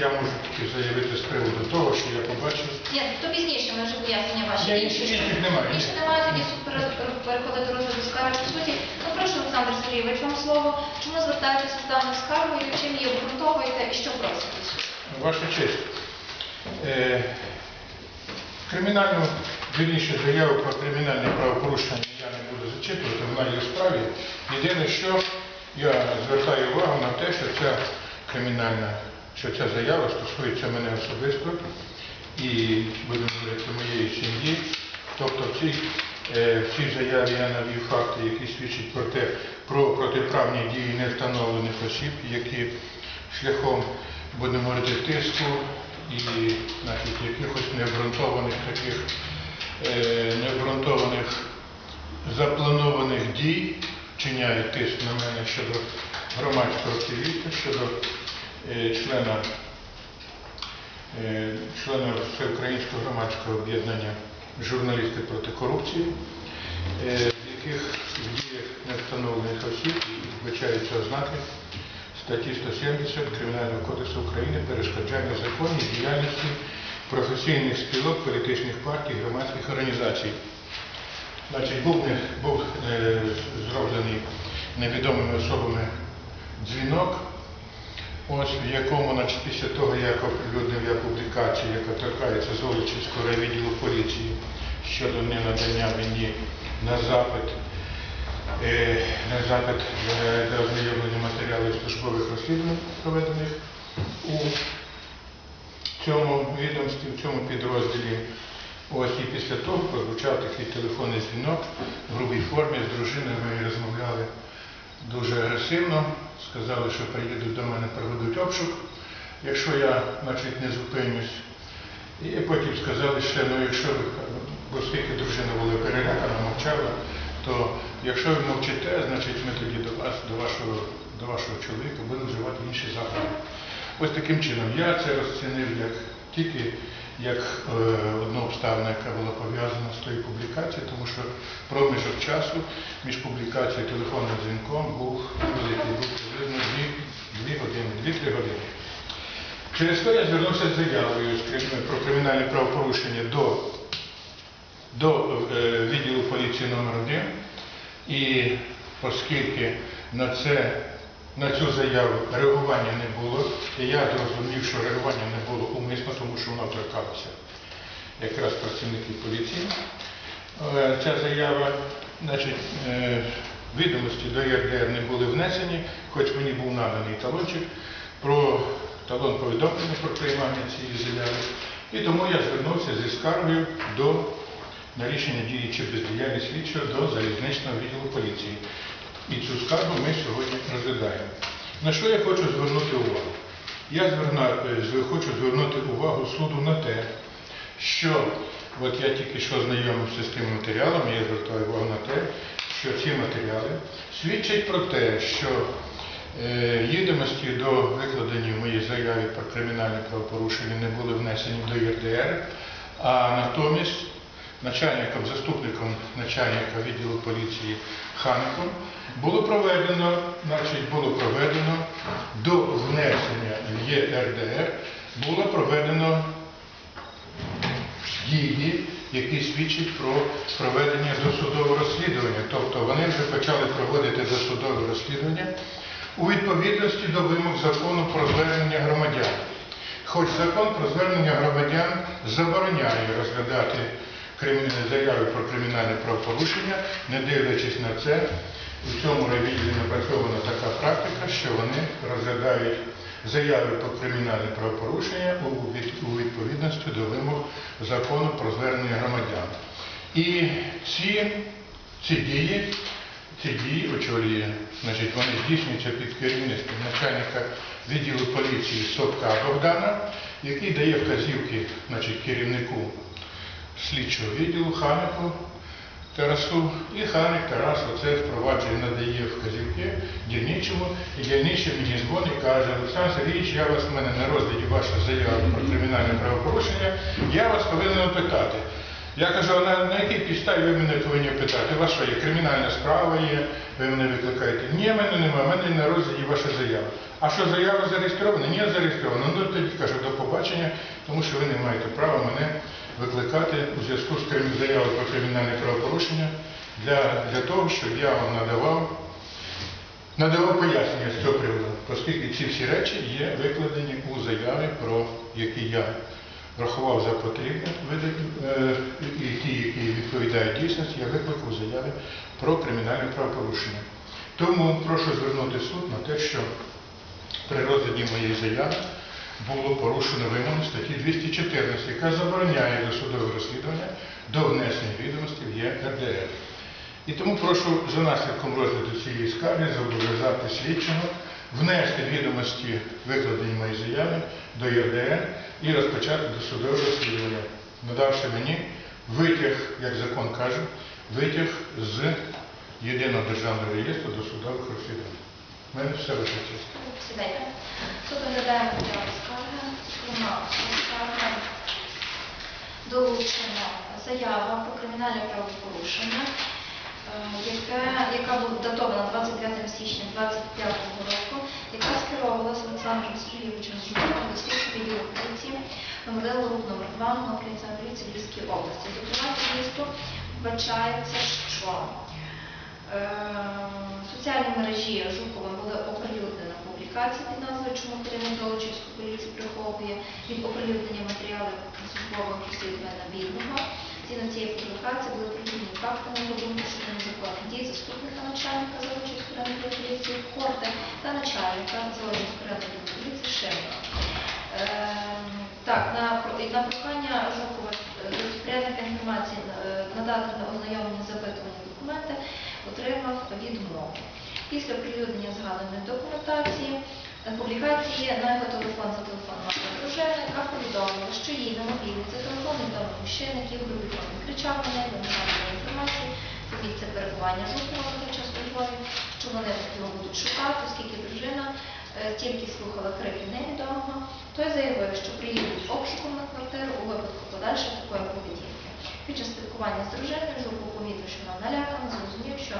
я можу тільки заявити з приводу того, що я побачив. Ні, то пізніше ми вже пояснення ваші. Я інших що? немає. Більше немає, тоді суд пере- переходить до розгляду скарги. По суті, ну прошу, Олександр Сергійович, вам слово. Чому звертаєтеся з даною скаргою, чим її обґрунтовуєте і що просите? Ваша честь, е, кримінальну, вірніше, заяву про кримінальне правопорушення я не буду зачитувати, вона є в справі. Єдине, що я звертаю увагу на те, що ця кримінальна, що ця заява стосується мене особисто і, будемо говорити, моєї сім'ї. Тобто в цій, е, в цій заяві я навів факти, які свідчать про те, про протиправні дії невстановлених осіб, які шляхом, будемо говорити, тиску і значить, якихось необґрунтованих таких е, необґрунтованих запланованих дій вчиняють тиск на мене щодо громадського активіста, щодо члена, е, члена Всеукраїнського громадського об'єднання журналісти проти корупції, е, в яких в діях невстановлених осіб вбачаються ознаки статті 170 Кримінального кодексу України перешкоджання законній діяльності професійних спілок, політичних партій, громадських організацій. Значить, був, був е, зроблений невідомими особами дзвінок, ось в якому, значить, після того, як оприлюднив я публікацію, яка торкається Золочівського райвідділу поліції щодо ненадання мені на запит, е, на запит е, для ознайомлення матеріалів службових розслідувань, проведених у цьому відомстві, в цьому підрозділі. Ось і після того прозвучав такий телефонний дзвінок в грубій формі з дружиною. Ми розмовляли дуже агресивно. Сказали, що приїдуть до мене, проведуть обшук, якщо я значить, не зупинюсь. І потім сказали ще, ну якщо ви, оскільки дружина була перелякана, мовчала, то якщо ви мовчите, значить ми тоді до вас, до вашого, до вашого чоловіка будемо вживати інші заходи. Ось таким чином я це розцінив як тільки як е, одну обставину, яка була пов'язана з тою публікацією, тому що проміжок часу між публікацією і телефонним дзвінком був великий, був приблизно дві, дві години, дві-три години. Через то я звернувся з заявою про кримінальне правопорушення до, до е, відділу поліції номер 1 і оскільки на, це, на цю заяву реагування не було, і я зрозумів, що реагування не було умисно, тому що воно торкалося якраз працівників поліції. Е, Ця заява, значить, е, відомості до ЄРДР не були внесені, хоч мені був наданий талончик про талон повідомлення про приймання цієї заяви. І тому я звернувся зі скаргою до на рішення дії чи бездіяльність слідчого до залізничного відділу поліції. І цю скаргу ми сьогодні розглядаємо. На що я хочу звернути увагу? Я зверна, е, хочу звернути увагу суду на те, що от я тільки що знайомився з тими матеріалами, я звертаю увагу на те, що ці матеріали свідчать про те, що е, відомості до викладені в моїй заяві про кримінальне правопорушення не були внесені до ЄРДР, а натомість начальником, заступником начальника відділу поліції Хаником було проведено, значить, було проведено до внесення в ЄРДР було проведено дії, які свідчать про проведення досудового розслідування. Тобто вони вже почали проводити досудове розслідування у відповідності до вимог закону про звернення громадян. Хоч закон про звернення громадян забороняє розглядати заяви про кримінальне правопорушення, не дивлячись на це, у цьому райвідділі напрацьована така практика, що вони розглядають заяви про кримінальне правопорушення у відповідності до вимог закону про звернення громадян. І ці, ці дії, ці дії очолює, значить, вони здійснюються під керівництвом начальника відділу поліції Сопка Богдана, який дає вказівки значить, керівнику слідчого відділу Ханику Тарасу. І Ханик Тарас оце впроваджує, надає вказівки дільничому. І дільничий мені дзвонить і каже, Олександр Сергійович, я вас в мене на розгляді ваша заява про кримінальне правопорушення, я вас повинен опитати. Я кажу, а на, на якій підставі ви мене повинні питати? У вас що є кримінальна справа є, ви мене викликаєте. Ні, в мене немає, в мене на розгляді ваша заява. А що заява зареєстрована? Ні, зареєстрована. Ну тоді кажу до побачення, тому що ви не маєте права мене викликати у зв'язку з заявою про кримінальне правопорушення для, для того, щоб я вам надавав надавав пояснення з цього приводу, оскільки ці всі речі є викладені у заяві, про які я рахував за потрібне, е, і ті, які відповідають дійсності, я викликав у заяві про кримінальне правопорушення. Тому прошу звернути суд на те, що при розгляді моєї заяви було порушено вимоги статті 214, яка забороняє досудове розслідування до внесення відомостей в ЄРДР. І тому прошу за наслідком розгляду цієї скарги зобов'язати слідчого внести відомості, викладені моєї заяви до ЄРДР і розпочати досудове розслідування, надавши мені витяг, як закон каже, витяг з єдиного державного реєстру досудових розслідувань. У мене все. Сідайте. Суд оглядає матеріали скарги. Зокрема, до скарги долучена заява про кримінальне правопорушення, е, яке, яка була датована 29 січня 25 року, яка скеровувалася Олександром Сергійовичем Зубовим до слідчого відділу поліції Новоделу РУП номер 2 на поліції Львівській області. Зокрема, місту вбачається, що Е, В соціальній мережі Жуковим були оприлюднена публікація під назвою Чому керівник Золочівської поліції приховує від оприлюднення матеріалів службового розслідування бідного. Згідно цієї публікації були прилюднені факти на думку щодо незаконних дій заступника начальника Золочівської районної поліції Хорти та начальника Золочівської районної поліції Шемова. Ем, Так, на, на прохання Жукова е, інформації е, надати на ознайомлення запитування документи отримав відмову. Після оприлюднення згаданої документації е, публікації на його телефон зателефонувала дружина, дружинника повідомила, що їй на мобільний за телефон відомий мужчина, який формі кричав на неї, вимагав інформації. Місце перебування жовтного той час Львові, що вони його будуть шукати, оскільки дружина е, тільки слухала крики невідомого, той заявив, що приїдуть обшуком на квартиру у випадку подальшої такої поведінки. Під час спілкування з дружиною Жуков помітив, що вона налякана, зрозумів, що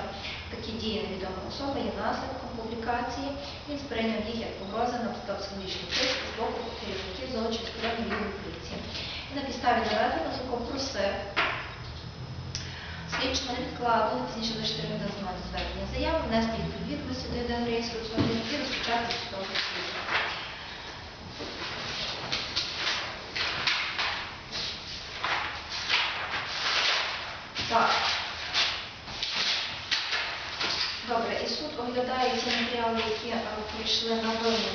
такі дії невідомої особи є наслідком публікації. Він сприйняв їх як погрози на підстав психологічних тиск з боку керівників Золочівської районної поліції. І на підставі наведеного Жуков просив слідчого невідкладно, не пізніше за 4 години з моменту звернення заяви, внести їх до до єдиного реєстру судових і розпочати судове розслідування. Так. Добре, і суд оглядає ці матеріали, які е, прийшли на вимогу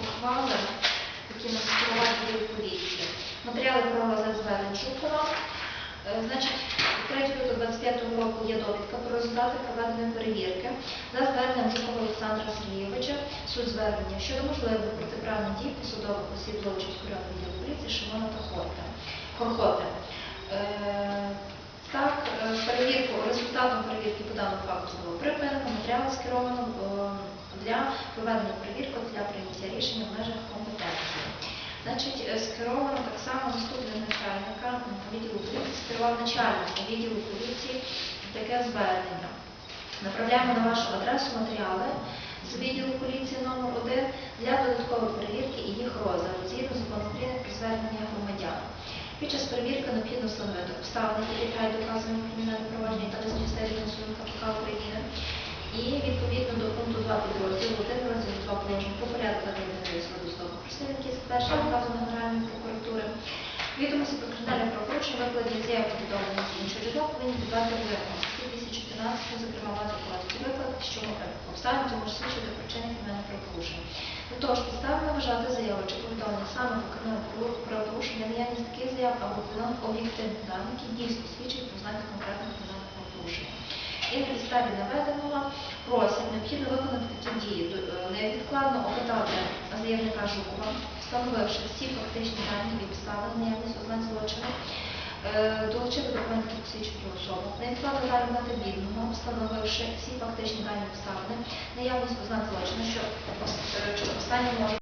ухвали, які нас від поліції. Матеріали розгляд звернень Е, Значить, 3 лютого 25 року є довідка про результати проведеної перевірки за зверненням Жукова Олександра Сергійовича, суть звернення щодо можливих протиправних дій посадових осіб Злочинської відділу поліції Шимона та Хорта. Так, е, перевірку, результатом перевірки по даному факту було припинено, матеріали скеровано е, для проведення перевірки для прийняття рішення в межах компетенції. Значить, е, скеровано так само заступник начальника відділу поліції, скерував начальник відділу поліції таке звернення. Направляємо на вашу адресу матеріали з відділу поліції номер 1 для додаткової перевірки і їх розгляду згідно закону України звернення громадян. Під час перевірки необхідно встановити обставини, які підлягають доказуванню кримінальне провадження та визначити суду КПК України. І відповідно до пункту 2 підрозділу 1 розділу 2 положення про порядку ведення суду досудових розслідувань, які затверджені наказом Генеральної прокуратури. Відомості про кримінальне правопорушення викладені заяви повідомлення іншого повинні піддати вимогам. Статті 214, зокрема, мати короткий виклад, що обставин тому ж свідчити причини кримінального правопорушення. До того ж, підстави вважати заяву чи повідомлення саме про кримінальне правопорушення, наявність таких заяв або об'єктивних даних, які дійсно свідчать про знаки конкретного кримінального правопорушення. І на підставі наведеного просять необхідно виконати такі дії, е, невідкладно опитати заявника Жукова, встановивши всі фактичні дані і підстави наявність ознак злочину, е, долучити документи, про особу, невідкладно далі на бідного, встановивши всі фактичні дані обставини, наявність ознак злочину, що е, що останнє може